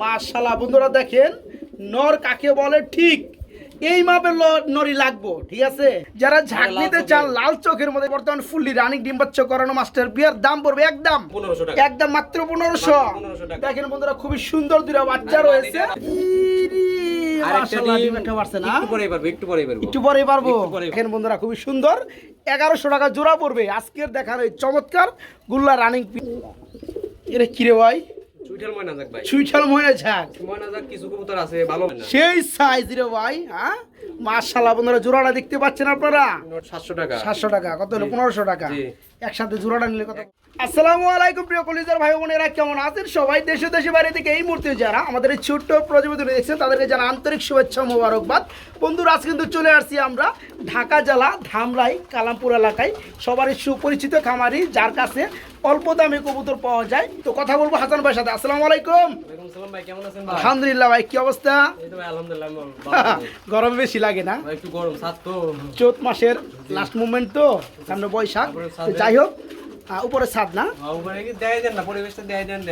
মাশাল্লাহ বন্ধুরা দেখেন নর কাকে বলে? ঠিক এই মাপের নরি লাগবো ঠিক আছে? যারা ঝাঁক লাল নিতে চান লাল চোখের মধ্যে বর্তমান ফুললি রানিং ডিম বাচ্চা করানো মাস্টার বিয়ার দাম পড়বে একদম। একদম মাত্র পনেরোশো। মাত্র 1500 টাকা। দেখেন বন্ধুরা খুবই সুন্দর দুটা বাচ্চা রয়েছে। সুন্দর। এগারোশো টাকা জোড়া পড়বে। আজকের দেখার চমৎকার গুল্লা রানিং এটা কিরে ভাই? চুইঠাল ময়না যাক ভাই। সুইঠাল ঝাঁক ময়না যাক কিছু কবুতর আছে ভালো সেই সাইজ রে ভাই হ্যাঁ? মাশাল্লাহ বন্ধুরা জোড়াটা দেখতে পাচ্ছেন আপনারা? সাতশো টাকা। সাতশো টাকা কত হলো? জি। পনেরোশো টাকা। একসাথে জোড়াটা নিলে কত? আসসালামু আলাইকুম প্রিয় কলিজার ভাই বোনেরা কেমন আছেন সবাই? দেশে দেশে বাইরে থেকে এই মুহূর্তে যারা আমাদের এই ছোট্ট প্রতিবেদন দেখছেন তাদেরকে জানা আন্তরিক শুভেচ্ছা মোবারকবাদ। বন্ধুরা আজ কিন্তু চলে আসছি আমরা ঢাকা জেলা ধামরাই কালামপুর এলাকায়। সবারই সুপরিচিত খামারি যার কাছে অল্প দামে কবুতর পাওয়া যায়। তো কথা বলব হাসান ভাইয়ের সাথে। আসসালামু আলাইকুম। ভাই কেমন আছেন ভাই? আলহামদুলিল্লাহ ভাই কি অবস্থা? এই তো ভাই আলহামদুলিল্লাহ। গরম বেশি লাগে না? একটু গরম সাত তো। চৈত মাসের লাস্ট মুভমেন্ট তো সামনে বৈশাখ। যাই হোক উপরে ছাদ না?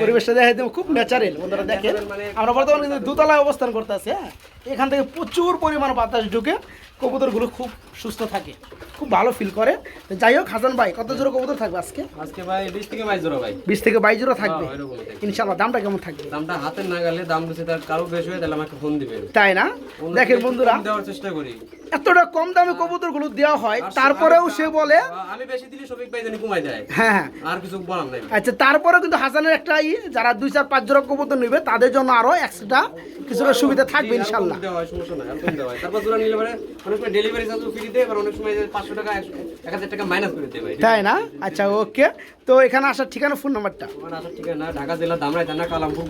পরিবেশটা দেয় দেন খুব ন্যাচারাল বন্ধুরা দেখেন। মানে- আমরা বর্তমানে কিন্তু দোতলায় অবস্থান হ্যাঁ? এখান থেকে প্রচুর পরিমাণ বাতাস ঢুকে কবুতরগুলো খুব সুস্থ থাকে খুব ভালো ফিল করে। তো যাই হোক হাসান ভাই কত জোড়া কবুতর থাকবে আজকে? আজকে ভাই বিশ থেকে বাইশ জোড়া ভাই। বিশ থেকে বাইশ জোড়া থাকবে? হ্যাঁ, ইনশাল্লাহ দামটা কেমন থাকবে? দামটা হাতে না গেলে দাম বেশি তার কারও বেশি হয় তাহলে আমাকে ফোন দিবেন। তাই না? দেখেন বন্ধুরা দেওয়ার চেষ্টা করি। এতটা কম দামে কবুতরগুলো দেওয়া হয় তারপরেও সে বলে আমি বেশি দিলে সবিক ভাই জানি কমাই দেয়। হ্যাঁ হ্যাঁ। আর কিছু বলার নাই। আচ্ছা তারপরে কিন্তু হাসানের একটা ই যারা দুই চার পাঁচ জোড়া কবুতর নেবে তাদের জন্য আরও এক্সট্রা কিছুটা সুবিধা থাকবে ইনশাল্লাহ। দেওয়া হয়, সমস্যা নাই, আর দেওয়া হয়। তারপর জোড়া নিলে পরে অনেক সময় ডেলিভারি চার্জও ফ্রি দেয় আবার অনেক সময় যে পাঁচশো টাকা একশো- এক হাজার টাকা মাইনাস করে দেয় ভাই। তাই না? আচ্ছা ওকে। তো এখানে আসার ঠিকানা ফোন নাম্বারটা আমার আসার ঠিকানা ঢাকা জেলা দামরাই থানা কালামপুর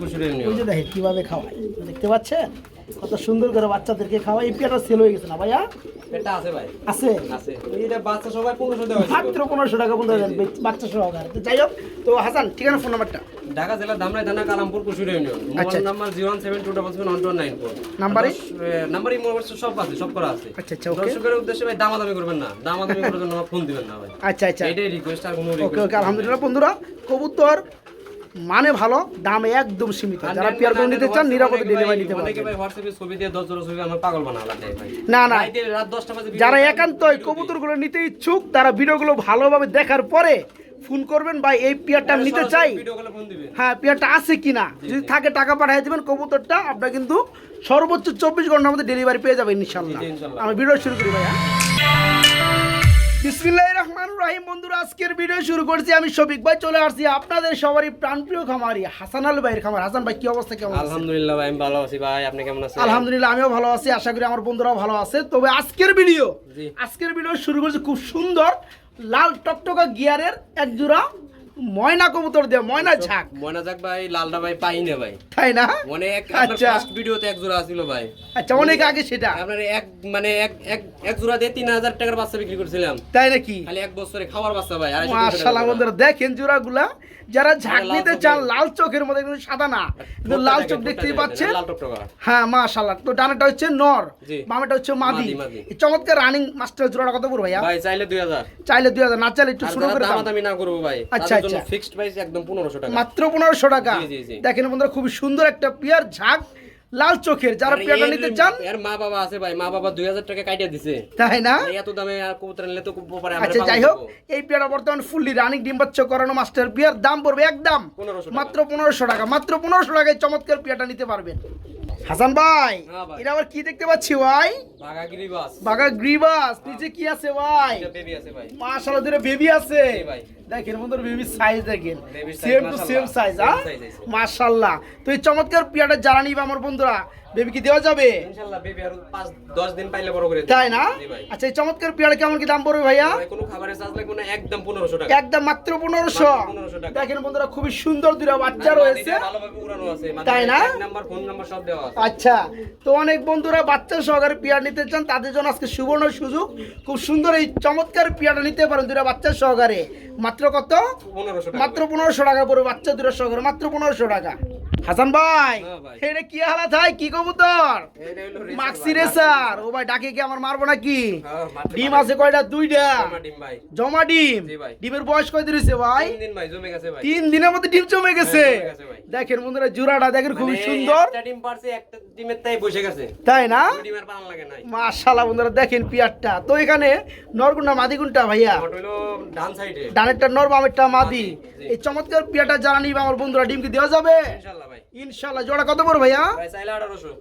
ওই যে কীভাবে খাওয়ায় দেখতে পাচ্ছেন? কত সুন্দর করে বাচ্চাদেরকে খাওয়ায় এই পেয়ারটা সেল হয়ে গেছে না ভাইয়া? এটা আছে ভাই। আছে? আছে। এটা বাচ্চা সবাই পনেরোশো দেওয়া মাত্র পনেরোশো টাকা বন্ধু দেন বাচ্চা সহকারে তো যাই হোক তো হাসান ঠিকানা ফোন নাম্বারটা ঢাকা জেলা দামরাই থানা কালামপুর কুশুরে ইউনিয়ন আচ্ছা। Mobile number? নাম্বারই? মোবাইল সব আছে সব করা আছে। আচ্ছা আচ্ছা ওকে। দর্শকের উদ্দেশ্যে ভাই দামাদামি করবেন না। দামাদামি করার জন্য ফোন দিবেন না ভাই। আচ্ছা আচ্ছা। এটাই রিকোয়েস্ট আর কোনো ওকে ওকে আলহামদুলিল্লাহ। বন্ধুরা কবুতর মানে ভালো দাম একদম সীমিত। যারা পেয়ারগুলো নিতে চান নিরাপদে ডেলিভারি নিতে পারবেন। ভাই হোয়াটসঅ্যাপে ছবি দিয়ে দশ জোড়া ছবি আমার পাগল বানা লাগে ভাই। না না। রাত দশটা বাজে যারা দেখে একান্ত video ওই দিই। কবুতরগুলো নিতে ইচ্ছুক তারা ভিডিওগুলো ভালোভাবে দেখার পরে ফোন করবেন ভাই এই পেয়ারটা আমি নিতে চাই। হ্যাঁ পেয়ারটা আছে কিনা? যদি থাকে টাকা পাঠিয়ে দিবেন কবুতরটা আপনার কিন্তু সর্বোচ্চ চব্বিশ ঘণ্টার মধ্যে ডেলিভারি পেয়ে যাবেন ইনশাল্লাহ। আমি ভিডিও শুরু করি ভাইয়া। বিসমিল্লাহির রহমান রাহিম। বন্ধুরা আজকের ভিডিও শুরু করছি। আমি শফিক ভাই চলে আসছি আপনাদের সবারই প্রাণপ্রিয় খামারি হাসান আল ভাইয়ের খামার। হাসান ভাই কি অবস্থা কেমন আলহামদুলিল্লাহ ভাই আমি ভালো আছি ভাই। আপনি কেমন আছেন? আলহামদুলিল্লাহ আমিও ভালো আছি। আশা করি আমার বন্ধুরাও ভালো আছে। তবে আজকের ভিডিও আজকের ভিডিও শুরু করছি খুব সুন্দর লাল টকটকা গিয়ারের এক জোড়া ময়না কবুতর দিয়ে ময়না ঝাঁক। ময়না যাক ভাই লালটা ভাই পাই না ভাই। তাই না? এক আচ্ছা। ফার্স্ট ভিডিওতে এক জোড়া ছিল ভাই। আচ্ছা অনেক আগে সেটা। আপনার এক মানে এক এক এক জোড়া দিয়ে তিন হাজার টাকার বাচ্চা বিক্রি করছিলাম। তাই নাকি? খালি এক বছরে খাওয়ার বাচ্চা ভাই টাকা মাশাআল্লাহ বন্ধুরা দেখেন জোড়াগুলা। যারা ঝাঁক লাল নিতে চান লাল চোখের মধ্যে কিন্তু সাদা না। কিন্তু লাল চোখ দেখতেই পাচ্ছেন? হ্যাঁ মাশাআল্লাহ তো ডানাটা হচ্ছে নর। বামেটা হচ্ছে মাদি। চমৎকার রানিং মাস্টার জোড়াটা কত পড়বে ভাইয়া? ভাই চাইলে দুই হাজার। চাইলে দুই হাজার না চাইলে একটু আর শুরু করে দাম দামাদামি না করব ভাই আচ্ছা, জন্য আচ্ছা। ফিক্সড প্রাইস একদম পনেরোশো টাকা। মাত্র পনেরোশো টাকা। দেখেন বন্ধুরা খুবই সুন্দর একটা পিয়ার ঝাঁক লাল চোখের। যারা পিয়ারটা নিতে চান এর মা বাবা আছে ভাই মা বাবা দুই হাজার টাকা কাটিয়ে দিছে। তাই না? এত দামে আর কবুতর নিলে তো খুব পরে আচ্ছা যাই হোক এই পেয়ারা বর্তমান ফুললি রানিং ডিম বাচ্চা করানো মাস্টার পিয়ার দাম পড়বে একদম। মাত্র পনেরোশো টাকা মাত্র পনেরোশো টাকায় চমৎকার পিয়াটা নিতে পারবেন। হাসান ভাই হ্যাঁ এটা আবার কি দেখতে পাচ্ছি ভাই? বাগা গ্রিবাস নিচে কি আছে ভাই? বেবি আছে ভাই। মাশাআল্লাহ দুটো বেবি আছে। ভাই। দেখেন বন্ধুর বেবি সাইজ দেখেন। সেম টু সেম সাইজ হ্যাঁ মাশাআল্লাহ। তো এই চমৎকার পিয়াটা যারা নিবে আমার বন্ধুরা বেবি কি দেওয়া যাবে? ইনশাআল্লাহ বেবি আর 5 10 দিন পাইলে বড় করে তাই না? আচ্ছা এই চমৎকার পিয়াটা কেমন কি দাম পড়বে ভাইয়া? কোনো খাবারের চার্জ লাগবে না একদম 1500 টাকা। একদম মাত্র পনেরোশো। মাত্র 1500 টাকা। দেখেন বন্ধুরা খুবই সুন্দর দুটো বাচ্চা রয়েছে। ভালোভাবে উড়ানো আছে তাই না? নাম্বার ফোন নাম্বার সব দেওয়া আছে। আচ্ছা তো অনেক বন্ধুরা বাচ্চা সহকারে পিয়ার নিতে চান তাদের জন্য আজকে সুবর্ণ সুযোগ। খুব সুন্দর এই চমৎকার পিয়ারটা নিতে পারেন দুটা বাচ্চা সহকারে। মাত্র কত? 1500 টাকা। মাত্র পনেরোশো টাকা পড়বে বাচ্চা দুটো সহকারে মাত্র পনেরোশো টাকা। হাসান ভাই এটা কি হালাত হয় কি কবুতর? মাক্সি ভাই, রেসার ও ভাই ডাকে কি আমার মারবো নাকি? হ্যাঁ, ডিম আছে কয়টা? দুইটা। জমা ডিম ডিমের বয়স কয় দিয়েছে ভাই? তিন দিনের মধ্যে ডিম জমে গেছে। হ্যাঁ, গেছে। দেখেন বন্ধুরা জোড়াটা দেখেন খুবই মানে সুন্দর। একটা ডিম পারছে একটা তাই না? মাশাআল্লাহ বন্ধুরা দেখেন পিয়ারটা তো এখানে নরগুন্ডা মাদিগুন্টা ভাইয়া? ডানেরটা নর বামেরটা মাদি। এই চমৎকার পিয়াটা যারা নিবে আমার বন্ধুরা ডিম কি দেওয়া যাবে? ইনশাআল্লাহ জোড়া কত পড়বে ভাইয়া?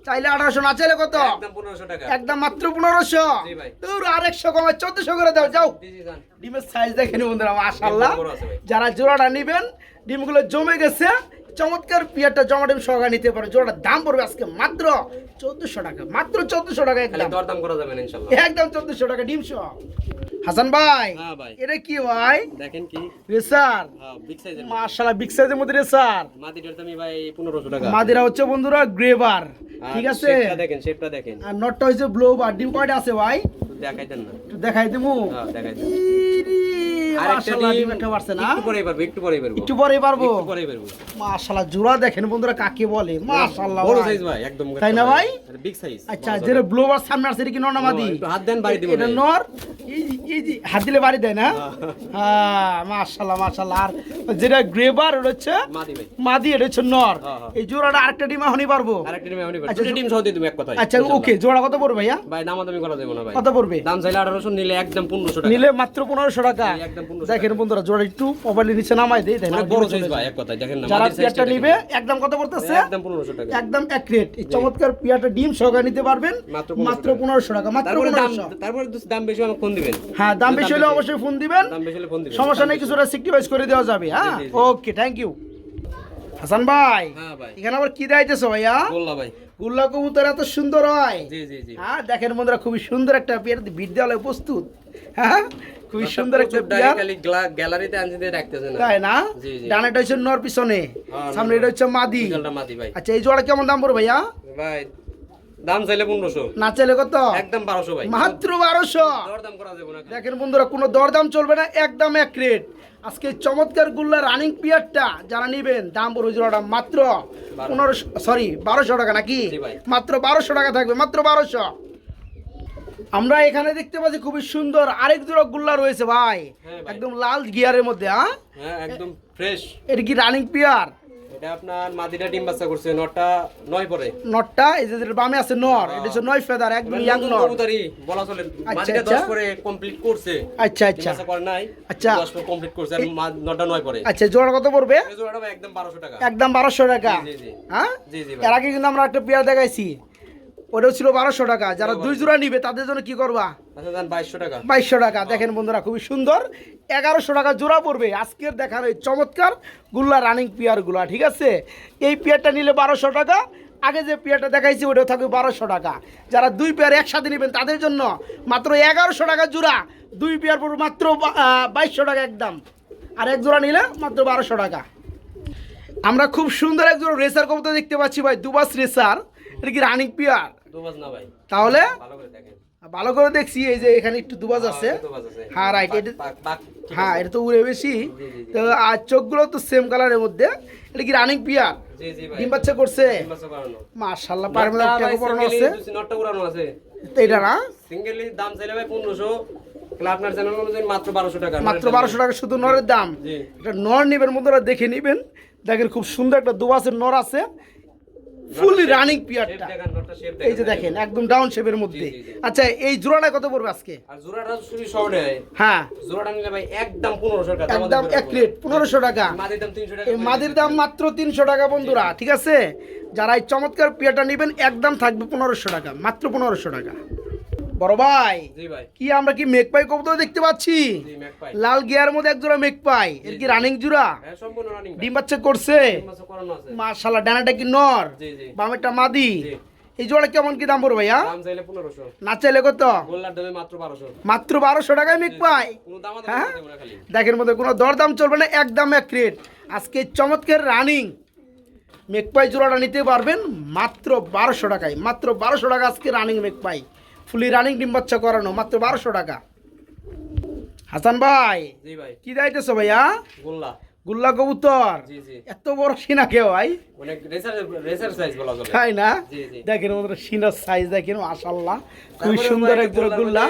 চাইলে আঠারোশো। না চাইলে কত? একদম পনেরোশো টাকা। একদম মাত্র পনেরোশো। তোর আরেকশো কমে চোদ্দশো করে দাও যাও। ডিমের সাইজ দেখেন বন্ধুরা মাশাল্লাহ। যারা জোড়াটা নিবেন ডিমগুলো জমে গেছে। চমৎকার পিয়ারটা জমা ডিম সহকারে নিতে পারে। জোড়াটার দাম পড়বে আজকে মাত্র চোদ্দশো টাকা। মাত্র চোদ্দশো টাকা একদম। দরদাম করা যাবে ইনশাআল্লাহ। একদম চোদ্দশো টাকা ডিম সহ। হাসান ভাই হ্যাঁ এটা কি ভাই? দেখেন কি? রেসার। হ্যাঁ বিগ সাইজের বিগ সাইজের মধ্যে রেসার। মাটিটার দামি ভাই পনেরোশো টাকা। মাদিরা হচ্ছে বন্ধুরা গ্রেভার। ঠিক আছে? শেপটা দেখেন শেপটা দেখেন। আর নটটা হচ্ছে ব্লো বার ডিম কয়টা আছে ভাই? দেখাই দেন না। দেখাই দেবো হ্যাঁ দেখাই দেন। একটা পারছে না? একটু পরেই পারব একটু পরেই পারব। একটু পরেই পারব? একটু পরেই পারব। মাশাআল্লাহ জোড়া দেখেন বন্ধুরা কাকে বলে। মাশাআল্লাহ বড় সাইজ ভাই একদম তাই না ভাই? বিগ সাইজ আচ্ছা যেটা ব্লোবার সামনে আসছে কি নর্নামাদি একটু হাত দেন বাড়ি দিব এটা নর? এই যে- হাত দিলে বাড়ি দেয় না? হ্যাঁ। মাশাআল্লাহ মাশাআল্লাহ আর যেটা গ্রেভার ওটা হচ্ছে মাদি ভাই। মাদি এটা হচ্ছে নর। হ্যাঁ, হ্যাঁ। এই জোড়াটা আরেকটা ডিম এখনই পারব? আরেকটা ডিম এমনি আচ্ছা, ডিম সহ দিয়ে তুমি এক কথায় আচ্ছা ওকে জোড়া কত পড়বে ভাইয়া? ভাই করা যাবে না ভাই। কত পড়বে? দাম চাইলে আঠারোশো নিলে একদম পনেরোশো টাকা। নিলে মাত্র পনেরোশো টাকা। একদম 1500 দেখেন বন্ধুরা জোড়া একটু নিচে নামাই দেয় তাই না অনেক বড় সাইজ ভাই এক কথায় দেখেন না যারা নিবে একদম কত পড়তেছে? একদম পনেরোশো টাকা। একদম এক এই চমৎকার পিয়াটা ডিম সহকারে নিতে পারবেন মাত্র 1500 টাকা। মাত্র তারপরে দাম পনেরোশো। তারপরে দাম বেশি আমাকে ফোন দিবেন। হ্যাঁ দাম বেশি হলে অবশ্যই ফোন দিবেন। দাম বেশি হলে ফোন দিবেন। সমস্যা নেই কিছুটা সিক্রিফাইস করে দেওয়া যাবে হ্যাঁ। ওকে থ্যাংক ইউ হাসান ভাই হ্যাঁ ভাই। এখানে আবার কি দেখাইতেছো ভাইয়া? বললা ভাই। গুল্লা কবুতর এত সুন্দর হয়। জি জি জি। হ্যাঁ দেখেন বন্ধুরা খুবই সুন্দর একটা পেয়ার বিদ্যালয় প্রস্তুত হ্যাঁ? খুবই সুন্দর একটা গ্যালারিতে আনতে দিয়ে রাখতেছে না। তাই না। ডানাটা হচ্ছে নর পিছনে। হ্যাঁ, সামনে এটা হচ্ছে মাদি। মাটি ভাই। আচ্ছা এই জোড়া কেমন দাম পড়বে ভাইয়া? ভাই দাম চাইলে পনেরোশো। না চাইলে কত? একদম বারোশো ভাই। মাত্র বারোশো। দরদাম করা যাবে না দেখেন বন্ধুরা কোনো দরদাম চলবে না একদম এক রেট। আজকে চমৎকার গুল্লা রানিং পিয়ারটা যারা নিবেন দাম পড়বে জোড়াটা মাত্র পনেরোশো সরি বারোশো টাকা নাকি। মাত্র বারোশো টাকা থাকবে মাত্র বারোশো। আমরা এখানে দেখতে পাচ্ছি খুবই সুন্দর আরেক জোড়া গুল্লা রয়েছে ভাই। হ্যাঁ একদম লাল গিয়ারের মধ্যে হ্যাঁ হ্যাঁ একদম ফ্রেশ এটা কি রানিং পিয়ার এটা আপনার মাদিটা ডিম বাচ্চা করছে নটা নয় পরে। নটটা এই যে বামে আছে নর এটা হচ্ছে নয় ফেদার একদম ইয়াং নর। কবুতরই বলা চলে। আচ্ছা, মাদিটা আচ্ছা। পরে কমপ্লিট করছে। আচ্ছা আচ্ছা। বাচ্চা করে নাই আচ্ছা। দশ পরে কমপ্লিট করছে আর নটা নয় পরে। আচ্ছা জোড়া কত পড়বে? জোড়াটা একদম বারোশো টাকা। একদম টাকা। জি, জি। হ্যাঁ জি জি এর আগে কিন্তু আমরা একটা পেয়ার দেখাইছি। ওটাও ছিল বারোশো টাকা। যারা দুই জোড়া নিবে তাদের জন্য কি করবা? বাইশশো টাকা। বাইশশো টাকা। দেখেন বন্ধুরা খুবই সুন্দর। এগারোশো টাকা জোড়া পড়বে। আজকের দেখার এই চমৎকার গুল্লা রানিং পেয়ারগুলা ঠিক আছে? এই পেয়ারটা নিলে বারোশো টাকা। আগে যে পেয়ারটা দেখাইছি ওটাও থাকবে বারোশো টাকা। যারা দুই পেয়ার একসাথে নেবেন তাদের জন্য মাত্র এগারোশো টাকা জোড়া। দুই পেয়ার পড়বে মাত্র বাইশশো টাকা একদম। আর এক জোড়া নিলে মাত্র বারোশো টাকা। আমরা খুব সুন্দর এক জোড়া রেসার কবুতর দেখতে পাচ্ছি ভাই দুবাস রেসার এটা কি রানিং পেয়ার দুবাজ না ভাই। তাহলে? ভালো করে দেখছি এই যে এখানে একটু দুবাজ আছে। হ্যাঁ, পাক- এটা- হ্যাঁ এটা তো উড়ে বেশি। তো আর চোখগুলো তো সেম কালারের মধ্যে। এটা কি রানিং পিয়ার ডিম বাচ্চা করছে? পারবে নটটা ভাই পড়ানো আছে। নটটা উড়ানো আছে। তো এটা না? সিঙ্গেলি দাম চাইলে ভাই পনেরোশো। তাহলে আপনার চ্যানেল অনুযায়ী মাত্র বারোশো টাকা। মাত্র বারোশো টাকা শুধু নরের দাম। এটা নর নেবেন বন্ধুরা দেখে নেবেন। দেখেন খুব সুন্দর একটা দুবাসের নর আছে। ফুলি রানিং পিয়ারটা এই যে দেখেন একদম ডাউন শেপের মধ্যে। আচ্ছা এই জোড়াটা কত পড়বে আজকে? আর জোড়াটা শুধু শর্টে হ্যাঁ। জোড়াটা নিলে ভাই একদম 1500 টাকা একদম এক প্লেট পনেরোশো টাকা। মাদির দাম তিনশো টাকা এই মাদির দাম মাত্র তিনশো টাকা বন্ধুরা ঠিক আছে? যারা এই চমৎকার পিয়াটা নেবেন একদম থাকবে পনেরোশো টাকা মাত্র পনেরোশো টাকা। বড় ভাই কি আমরা কি মেঘপাই কবুতর দেখতে পাচ্ছি? পাই লাল গিয়ার মধ্যে এক জোড়া মেঘপাই। এর কি রানিং জোড়া? হ্যাঁ ডিম বাচ্চা করছে? মাশাল্লাহ ডানাটা কি নর? বামেরটা মাদি? এই জোড়া কেমন কি দাম পড়বে ভাইয়া? না চাইলে কত? মাত্র বারোশো। টাকায় মেঘপাই? কোনো হ্যাঁ? দেখেন মধ্যে কোনো দরদাম চলবে না একদম এক রেট আজকে চমৎকার রানিং মেকপাই জোড়াটা নিতে পারবেন মাত্র বারোশো টাকায়। মাত্র বারোশো টাকা আজকে রানিং মেকপাই ফুলি রানিং ডিম বাচ্চা করানো মাত্র বারোশো টাকা। হাসান ভাই কি দাইতেছো ভাইয়া? গোল্লা। গুল্লা কবুতর? এত বড় সিনা কেউ ভাই? তাই না। দেখেন সিনার সাইজ দেখেন মাশাল্লাহ খুবই সুন্দর ভাই এক জোড়া গোল্লার গুল্লা।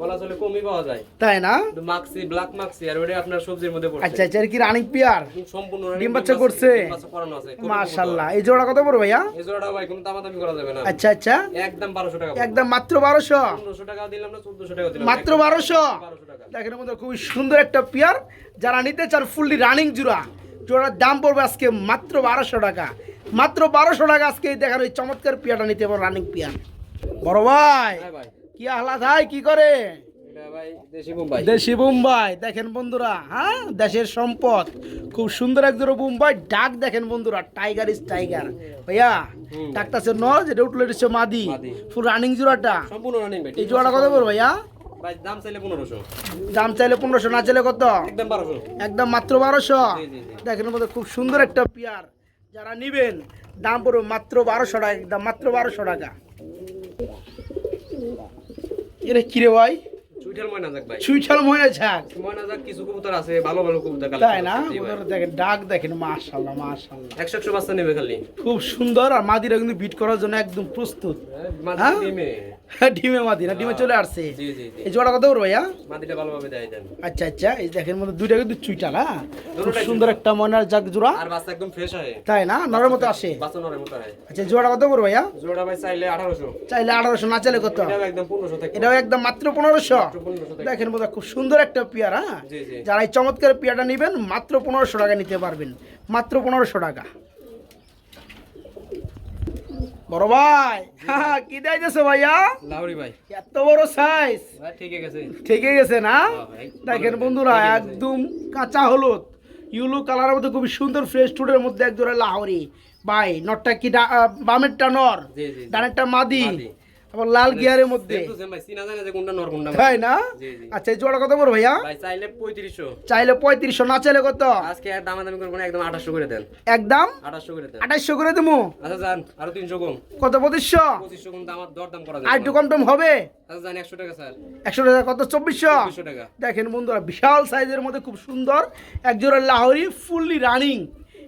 বলা চলে কমই পাওয়া যায়। তাই না? মাক্সি ব্ল্যাক মাক্সি আর ওটা আপনার সবজির মধ্যে পড়ছে। আচ্ছা আচ্ছা কি রানিং পিয়ার সম্পূর্ণ ডিম বাচ্চা করছে? বাচ্চা করানো আছে মাশাল্লাহ এই জোড়া কত বড় ভাইয়া? এই জোড়াটা ভাই কোনো দামাদামি করা যাবে না। আচ্ছা আচ্ছা। একদম বারোশো টাকা একদম মাত্র বারোশো? পনেরোশো টাকা দিলাম না চোদ্দশো টাকা দিলাম মাত্র বারোশো? বারোশো টাকা। দেখেন আমাদের খুবই সুন্দর একটা পিয়ার যারা নিতে চান ফুললি রানিং জোড়া জোড়ার দাম পড়বে আজকে মাত্র বারোশো টাকা। মাত্র বারোশো টাকা আজকে দেখার ওই চমৎকার পিয়াটা নিতে পারো রানিং পিয়ার বড় ভাই। হ্যাঁ ভাই। কি আহ্লাদ ভাই কি করে? দেশি বোম্বাই দেখেন বন্ধুরা হ্যাঁ? দেশের সম্পদ। খুব সুন্দর এক জোড়া বোম্বাই ডাক দেখেন বন্ধুরা টাইগার ইজ টাইগার ভাইয়া হুম। ডাকটাছে নর যেটা উঠলে দিচ্ছে মাদি। ফুল রানিং জোড়াটা। সম্পূর্ণ রানিং এই জোড়াটা কত বড় ভাইয়া? ভাই দাম চাইলে পনেরোশো। দাম চাইলে পনেরোশো না চাইলে কত? একদম বারোশো। একদম মাত্র বারোশো। দেখেন মধ্যে খুব সুন্দর একটা পেয়ার যারা নিবেন দাম পড়বে মাত্র বারোশো টাকা একদম মাত্র বারোশো টাকা। এটা কিরে ভাই? চুইঠাল ময়না যাক ভাই। সুইঠাল ময়না যাক। কিছু কবুতর আছে ভালো ভালো কবুতর তাই না? ওদের দেখেন ডাক দেখেন বাচ্চা নেবে খালি। খুব সুন্দর আর মাদিরা কিন্তু বিট করার জন্য একদম প্রস্তুত। হ্যাঁ? ডিমে। ডিমে মাদি না ডিমে চলে আসছে। জি জি জি। এই জোড়া কত ভাইয়া? মাদিটা ভালোভাবে দেয় দেন। আচ্ছা আচ্ছা এই দেখেন মধ্যে দুইটা কিন্তু চুইটাল হ্যাঁ খুব সুন্দর একটা ময়নার জাগ জোড়া। আর বাচ্চা একদম ফ্রেশ হয়। তাই না? নরের মতো আসে। বাচ্চা নরের মতো হয়। আচ্ছা জোড়া কত করব ভাইয়া? জোড়া ভাই চাইলে আঠারোশো। চাইলে আঠারোশো না চাইলে কত? এটাও একদম পনেরোশো থেকে। এটাও একদম মাত্র পনেরোশো। পনেরোশো থেকে দেখেন। বোধহয় খুব সুন্দর একটা পেয়ার হ্যাঁ? যারা এই চমৎকার পেয়ারটা নেবেন মাত্র পনেরোশো টাকা নিতে পারবেন। মাত্র পনেরোশো টাকা। বড় ভাই কি দিয়েছে ভাইয়া? লাউরি ভাই। এত বড় সাইজ ঠিকই গেছে। ঠিকই গেছে না? দেখেন বন্ধুরা একদম কাঁচা হলুদ। ইউলো কালারের মধ্যে খুবই সুন্দর ফ্রেশ টুডের মধ্যে এক জোড়া লাহরি ভাই নটটা কি বামেরটা নর? ডানেরটা মাদি। আবার লাল গিয়ারের মধ্যে। তাই না? আচ্ছা এই জোড়া কত ভাইয়া? চাইলে পঁয়ত্রিশশো। চাইলে পঁয়ত্রিশশো না চাইলে কত? আজকে দামাদামি করব একদম আঠাশশো করে দেন। একদম? আঠাশশো করে দেন। আঠাইশশো করে দেবো? আচ্ছা যান আরও তিনশো কম। কত পঁচিশশো? পঁচিশশো কম দাম দর দাম করা আর একটু কম টম হবে? আচ্ছা একশো টাকা স্যার। একশো টাকা কত চব্বিশশো? টাকা। দেখেন বন্ধুরা বিশাল সাইজের মধ্যে খুব সুন্দর এক জোড়া লাহরি ফুললি রানিং।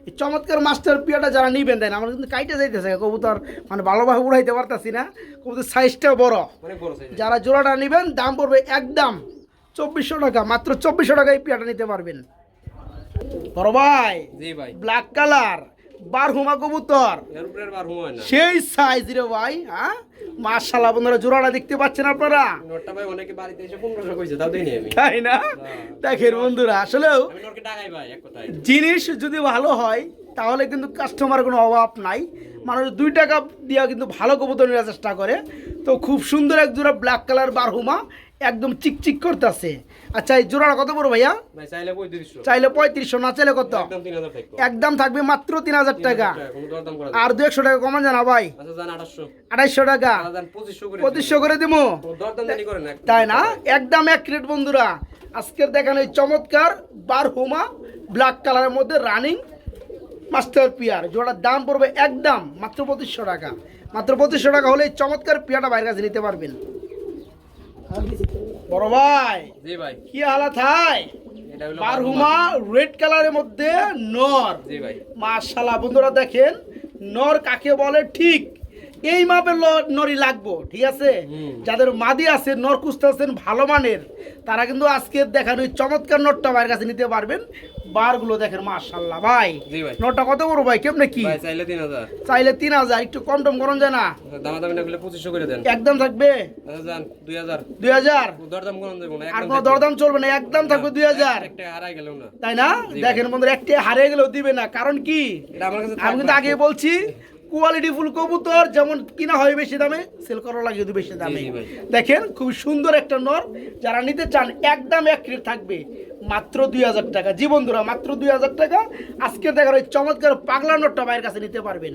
এই চমৎকার মাস্টার পিয়াটা যারা নিবেন দেন আমরা কিন্তু কাইটে যাইতেছে কবুতর মানে ভালোভাবে উড়াইতে পারতাছি না। কবুতর সাইজটা বড়। যারা জোড়াটা নেবেন দাম পড়বে একদম চব্বিশশো টাকা মাত্র চব্বিশশো টাকায় এই পিয়াটা নিতে পারবেন। বড় ভাই জি ভাই। ব্ল্যাক কালার বারহুমা কবুতর। হয় সেই সাইজ রে ভাই হ্যাঁ? মার্শাল্লাহ বন্ধুরা জোড়াটা দেখতে পাচ্ছেন আপনারা? তাই না? দেখেন বন্ধুরা আসলেও জিনিস যদি ভালো হয় তাহলে কিন্তু কাস্টমার কোনো অভাব নাই। মানুষ দুই টাকা দিয়া কিন্তু ভালো কবুতর নেওয়ার চেষ্টা করে। তো খুব সুন্দর এক জোড়া ব্ল্যাক কালার বারহুমা একদম চিকচিক করতেছে। আচ্ছা এই জোড়াটা কত বড় ভাইয়া? চাইলে পঁয়ত্রিশশো। না চাইলে কত? একদম থাকবে। মাত্র তিন হাজার টাকা। আর দু একশো টাকা কমান জানা ভাই। আচ্ছা আড়াইশো টাকা। আচ্ছা পঁচিশশো করে দেবো। তাই না? একদম এক রেট বন্ধুরা। আজকের দেখানো এই চমৎকার বার হোমা ব্ল্যাক কালারের মধ্যে রানিং মাস্টার পিয়ার জোড়ার দাম পড়বে একদম মাত্র পঁচিশশো টাকা। মাত্র পঁচিশশো টাকা হলে এই চমৎকার পিয়াটা বাইরের কাছে নিতে পারবেন। বড় ভাই জি ভাই। কি হালাত হাই? এটা হলো বার হোমা রেড কালারের মধ্যে নর। জি ভাই। মাশাল্লাহ বন্ধুরা দেখেন নর কাকে বলে? ঠিক এই মাপের নরই লাগবো ঠিক আছে? যাদের মাদি আছে নর খুঁজতেছেন ভালো মানের তারা কিন্তু আজকে দেখানো এই চমৎকার নটটা ভাইয়ের কাছে নিতে পারবেন। বারগুলো দেখেন মাশাল্লাহ ভাই। নটটা কত বড় ভাই কেমনে কি? চাইলে তিন হাজার। চাইলে তিন হাজার একটু কম টম করুন যায় না? করলে পঁচিশশো করে দেন। একদম থাকবে? আচ্ছা দুই হাজার। দুই হাজার? দর দাম করেন দেবো না আর কোনো দরদাম চলবে না একদম থাকবে দুই হাজার। একটা হারাই না। তাই না? দেখেন বন্ধুরা একটি হারিয়ে গেলেও দিবে না কারণ কি? আমি কিন্তু আগে বলছি কোয়ালিটি ফুল কবুতর যেমন কিনা হয় বেশি দামে সেল করা লাগে যদি বেশি দামে। দেখেন খুব সুন্দর একটা নর। যারা নিতে চান একদম এক রেট থাকবে। মাত্র দুই হাজার টাকা। জি বন্ধুরা মাত্র দুই হাজার টাকা। আজকে দেখার ওই চমৎকার পাগলা নটটা ভাইয়ের কাছে নিতে পারবেন।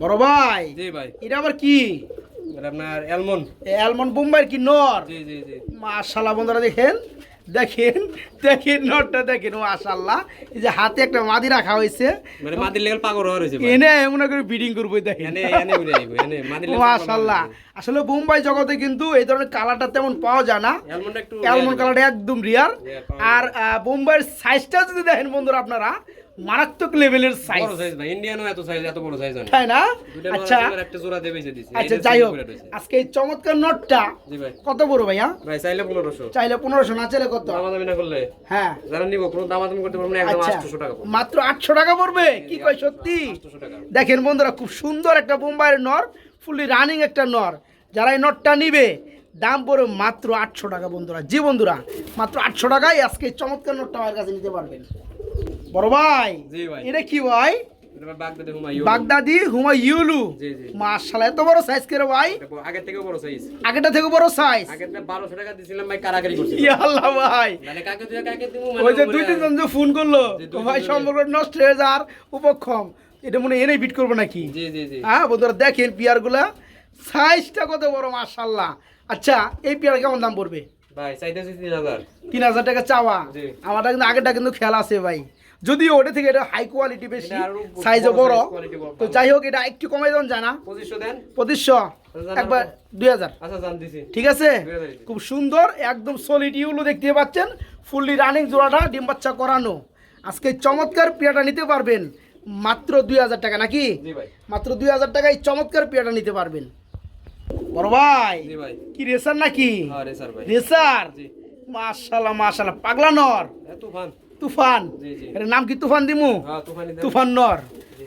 বড় ভাই ভাই। এটা আবার কি? আপনার অ্যালমন্ড অ্যালমন্ড বোম্বাইয়ের কি নর? জি জি জি। মাশাল্লাহ বন্ধুরা দেখেন। দেখেন দেখেন নটটা দেখেন ও আশাল্লাহ এই যে হাতে একটা মাদি রাখা হয়েছে। মানে মাদির লেগে পাগল হয়েছে এনে মনে করে ব্রিডিং করব দেখেন। এনে এনে উড়ে আইবো এনে মাদির লেগে মাশাল্লাহ আসলে বোম্বাই জগতে কিন্তু এই ধরনের কালারটা তেমন পাওয়া যায় না। অ্যালমন্ড কালারটা একদম রিয়ার আর বোম্বাইয়ের সাইজটা যদি দেখেন বন্ধুরা আপনারা মারাত্মক লেভেলের সাইজ বড় সাইজ ভাই ইন্ডিয়ানও এত সাইজ এত বড় সাইজ হয় না তাই না? আচ্ছা। একটা জোড়া দিয়ে বেঁচে দিছি। আচ্ছা যাই হোক। আজকে এই চমৎকার নটটা জি ভাই। কত বড় ভাইয়া? ভাই চাইলে পনেরোশো। চাইলে পনেরোশো না চাইলে কত? দামাদামি না করলে হ্যাঁ। যারা নিব কোনো দামাদামি করতে পারব না একদম আচ্ছা। আটশোশো টাকা পড়বে। মাত্র আটশো টাকা পড়বে? কি কয় সত্যি? আটশোশো টাকা। দেখেন বন্ধুরা খুব সুন্দর একটা বোম্বাইয়ের নর ফুলি রানিং একটা নর যারা এই নটটা নিবে দাম পড়বে মাত্র আটশো টাকা বন্ধুরা। জি বন্ধুরা মাত্র আটশো টাকায় আজকে চমৎকার নটটা আমার কাছে নিতে পারবেন। বড় ভাই এটা কি ভাই? বাগদাদি হুমা ইউলু মাশাআল্লাহ এত বড় সাইজ করে ভাই? আগের থেকেও বড় সাইজ আগেটা থেকে বড় সাইজ টাকা দিছিলাম ভাই কারাগারি করছি ইয়া আল্লাহ ভাই। মানে কাকে তুই কাকে দিব? ওই যে দুই তিনজন যে ফোন করল ভাই। সম্পর্ক নষ্ট হয়ে যাওয়ার উপক্ষম এটা মনে এনেই বিট করব নাকি? জি জি জি। হ্যাঁ বন্ধুরা দেখেন পেয়ারগুলা সাইজটা কত বড় মাশাল্লাহ আচ্ছা এই পেয়ার কেমন দাম পড়বে? ভাই চাইতেছি হাজার। টাকা চাওয়া। আমারটা কিন্তু আগেরটা কিন্তু খেয়াল আছে ভাই। যদিও ওটা থেকে এটা হাই কোয়ালিটি বেশি সাইজও বড়। তো যাই হোক এটা একটু কমাই দেন জানা। পঁচিশশো জানা একবার দুই হাজার। আচ্ছা ঠিক আছে? খুব সুন্দর একদম সলিড ইউলো দেখতে পাচ্ছেন। ফুললি রানিং জোড়াটা ডিম বাচ্চা করানো। আজকে চমৎকার পেয়াটা নিতে পারবেন। মাত্র দুই হাজার টাকা নাকি? জি ভাই। মাত্র দুই হাজার টাকায় চমৎকার পেয়াটা নিতে পারবেন। বড় ভাই জি ভাই। কি রেসার নাকি? হ্যাঁ রেসার জি। মাশাল্লাহ মাশাল্লাহ পাগলা নর এ তুফান। তুফান। এর নাম কি তুফান দিমু? হ্যাঁ তুফানি নর।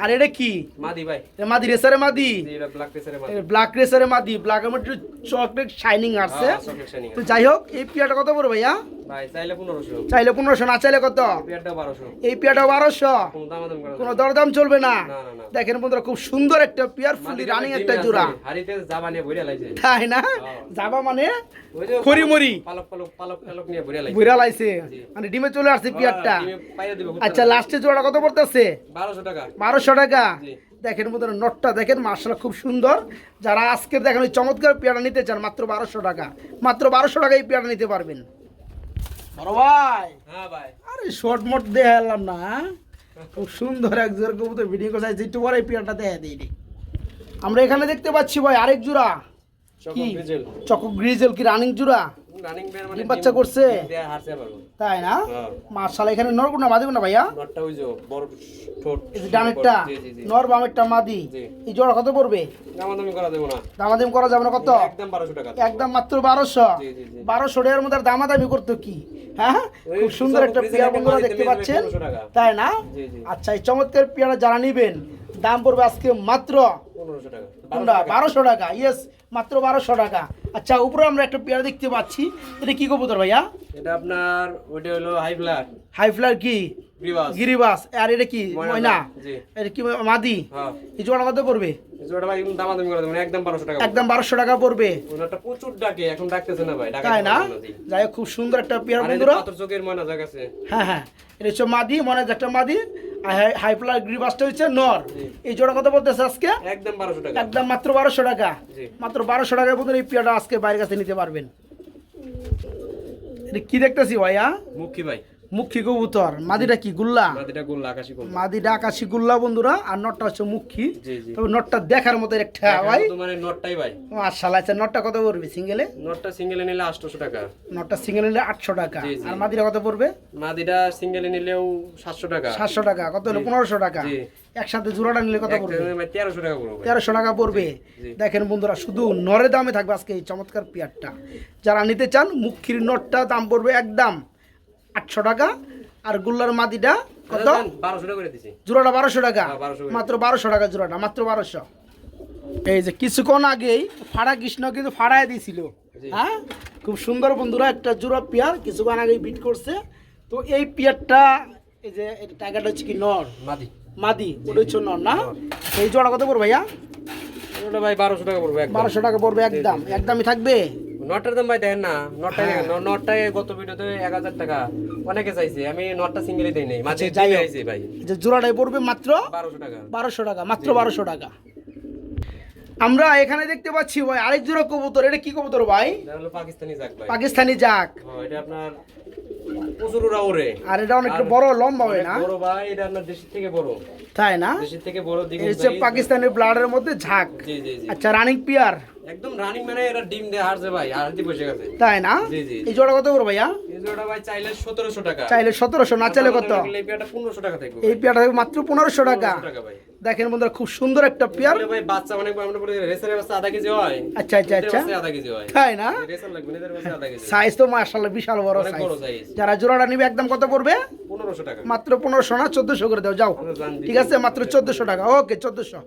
আর এটা কি? মাদি ভাই। মাদি রেসারে মাদি। ব্ল্যাক পেসারে মাদি। ব্ল্যাক রেসারে মাদি। ব্ল্যাক এর মধ্যে চকলেট শাইনিং আসছে। হ্যাঁ তো যাই হোক এই পিয়াটা কত বড় ভাইয়া? ভাই চাইলে পনেরোশো। না চাইলে কত? এই পেয়াটা বারোশো। কোনো দরদাম চলবে না। দেখেন বন্ধুরা খুব সুন্দর একটা পেয়ার ফুলি রানিং একটা জোড়া। তাই না? হ্যাঁ। যাবা মানে ভরে লাইছে। মানে ডিমে চলে আসছে পেয়ারটা। আচ্ছা লাস্টে জোড়া কত পড়তেছে? বারোশো টাকা। বারোশো টাকা। জি। দেখেন বন্ধুরা নটটা দেখেন মার্শাল খুব সুন্দর। যারা আজকের দেখেন ওই চমৎকার পেয়ারা নিতে চান মাত্র বারোশো টাকা। মাত্র বারোশো টাকা এই পেয়ারা নিতে পারবেন। বড় ভাই। হ্যাঁ ভাই। আরে শর্ট মোট দেখালাম না হ্যাঁ? খুব সুন্দর এক জোড়া কবুতর ভিডিও একটু পরে এই পেয়ারটা দেখা দিই আমরা এখানে দেখতে পাচ্ছি ভাই আরেক জোড়া। Choco grizzle. চকো গ্রিজেল কি রানিং জোড়া? ডিম বাচ্চা করছে? দেয়া হারছে পারব তাই না? হ্যাঁ। এখানে ভাইয়া? ডানেরটা? নর বামেরটা মাদি? এই জোড়া কত পড়বে? দামাদামি করা যাবে না কত? একদম মাত্র বারোশো। বারোশো টাকার মধ্যে দামাদামি করতো কি? হ্যাঁ? খুব সুন্দর একটা পেয়ারা বন্ধুরা দেখতে পাচ্ছেন? তাই না। আচ্ছা এই চমৎকার পেয়ারা যারা নিবেন দাম পড়বে আজকে মাত্র বারোশো টাকা। ইয়েস মাত্র বারোশো টাকা। আচ্ছা উপরে আমরা একটা পেয়ারা দেখতে পাচ্ছি। এটা কি কবুতর ভাইয়া? এটা আপনার ওইটা হলো হাই ফ্লার হাই ফ্লার কি? গ্রিবাস। আর এটা কি? ময়না। এটা কি মাদি? হ্যাঁ। এই জোড়া কত পড়বে? এই জোড়াটা ভাই একদম দামাদামি করা দেবো না একদম বারোশো টাকা একদম বারোশো টাকা পড়বে। প্রচুর ডাকে এখন ডাকতেছে না ভাই তাই না? যাই খুব সুন্দর একটা পেয়ারা বন্ধুরা। চোখের ময়না জায়গা আছে। হ্যাঁ হ্যাঁ। এটা হচ্ছে মাদি মনে একটা মাদি। গ্রিবাসটা হচ্ছে নর। এই জোড়া কত বলতেছে আজকে? একদম বারোশো টাকা। একদম মাত্র বারোশো টাকা। মাত্র বারোশো টাকার মধ্যে এই পেয়ারটা আজকে বাইরের কাছে নিতে পারবেন। কি দেখতেছি ভাইয়া? মুখী ভাই। মুখী কবুতর। মাদিটা কি গুল্লা? মাদিটা আকাশি গোল মাদিটা আকাশি গুল্লা বন্ধুরা আর নটটা হচ্ছে মুখী তবে নটটা দেখার মতো একটা ভাই। তোমার নটটাই ভাই। মার্শাল আছে নটটা কত পড়বে সিঙ্গেলে? নটটা সিঙ্গেলে নিলে আটশোশো টাকা। নটটা সিঙ্গেল নিলে আটশো টাকা। জি, জি। আর মাদিটা কত পড়বে? মাদিটা সিঙ্গেলে নিলেও সাতশো টাকা। সাতশো টাকা। কত হলো? পনেরোশো টাকা। জি। একসাথে জোড়াটা নিলে কত পড়বে? তেরোশো টাকা পড়বে। ভাই। তেরোশো টাকা পড়বে। দেখেন বন্ধুরা শুধু নরে দামে থাকবে আজকে এই চমৎকার পেয়ারটা। যারা নিতে চান মুখির নটটা দাম পড়বে একদম আটশো টাকা। আর গুল্লার মাদিটা কত? জোড়াটা বারোশো টাকা? হ্যাঁ, 1200 করে। মাত্র বারোশো টাকা জোড়াটা মাত্র বারোশো। এই যে কিছুক্ষণ আগেই ফাড়া কৃষ্ণ কিন্তু ফাড়ায় দিয়েছিল। হ্যাঁ? খুব সুন্দর বন্ধুরা একটা জোড়া পেয়ার কিছুক্ষণ আগেই বিট করছে। তো এই পেয়ারটা এই যে টাকাটা হচ্ছে কি নর? মাদি। মাদি ওটা হচ্ছে নর না? এই জোড়া কত পড়বে ভাইয়া? ওটা ভাই বারোশো টাকা পড়বে বারোশো টাকা পড়বে একদম। একদমই থাকবে? নটটার দাম ভাই দেখেন না। নটা নটায় নটটায় গত ভিডিওতে এক হাজার টাকা। অনেকে চাইছে আমি নটটা সিঙ্গেলই দেই নাই। মাঝে আচ্ছা, যাই। চাইছি ভাই। যে জোড়াটাই পড়বে মাত্র বারোশো টাকা। বারোশো টাকা মাত্র বারোশো টাকা। আমরা এখানে দেখতে পাচ্ছি ভাই আরেক জোড়া কবুতর। এটা কি কবুতর ভাই? পাকিস্তানি জাক ভাই। পাকিস্তানি জাক। হ্যাঁ, এটা আপনার প্রচুর ওরা। ওরে আর এটা অনেক বড় লম্বা হয় না? বড় ভাই এটা আপনার দেশের থেকে বড়। তাই না? দেশের থেকে বড় পাকিস্তানের ব্লাডের মধ্যে ঝাঁক। জি জি জি। আচ্ছা রানিং পিয়ার একদম রানিং মানে এরা ডিম দিয়ে হারছে ভাই হারতে বসে গেছে। তাই না? জি, জি। এই জোড়া কত করে ভাইয়া? এই জোড়া ভাই চাইলে সতেরোশো টাকা। চাইলে সতেরোশো না চাইলে কত? এই পেয়ারটা পনেরোশো টাকা থাকবে এই থাকবে মাত্র পনেরোশো টাকা। 1500 টাকা ভাই। দেখেন বন্ধুরা খুব সুন্দর একটা পেয়ার। ভাই বাচ্চা মানে আমরা বলি রেসারের বাচ্চা আধা কেজি হয়। আচ্ছা আচ্ছা আচ্ছা। আধা কেজি হয়। তাই না? রেসার লাগবে না এদের বাচ্চা আধা কেজি। সাইজ তো মাশাআল্লাহ বিশাল বড় অনেক সাইজ যারা জোড়াটা নিবে একদম কত পড়বে? 1500 টাকা। মাত্র পনেরোশো না চোদ্দশো করে দাও যাও। ঠিক আছে মাত্র চোদ্দশো টাকা। ওকে চোদ্দশো।